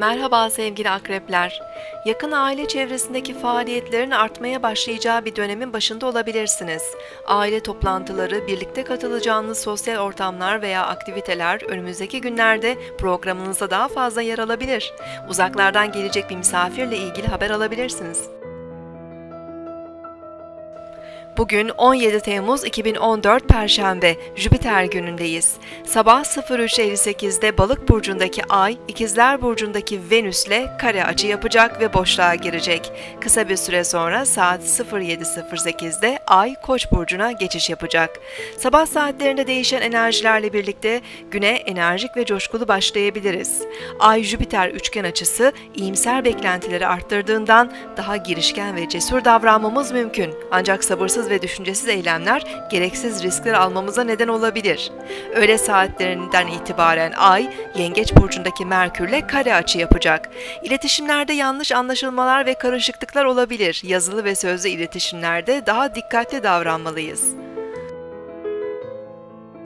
Merhaba sevgili akrepler. Yakın aile çevresindeki faaliyetlerin artmaya başlayacağı bir dönemin başında olabilirsiniz. Aile toplantıları, birlikte katılacağınız sosyal ortamlar veya aktiviteler önümüzdeki günlerde programınızda daha fazla yer alabilir. Uzaklardan gelecek bir misafirle ilgili haber alabilirsiniz. Bugün 17 Temmuz 2014 Perşembe, Jüpiter günündeyiz. Sabah 03.58'de Balık burcundaki Ay, İkizler burcundaki Venüs'le kare açı yapacak ve boşluğa girecek. Kısa bir süre sonra saat 07.08'de Ay Koç burcuna geçiş yapacak. Sabah saatlerinde değişen enerjilerle birlikte güne enerjik ve coşkulu başlayabiliriz. Ay Jüpiter üçgen açısı iyimser beklentileri arttırdığından daha girişken ve cesur davranmamız mümkün. Ancak sabırsız ve düşüncesiz eylemler gereksiz riskler almamıza neden olabilir. Öğle saatlerinden itibaren Ay, Yengeç burcundaki Merkürle kare açı yapacak. İletişimlerde yanlış anlaşılmalar ve karışıklıklar olabilir. Yazılı ve sözlü iletişimlerde daha dikkatli davranmalıyız.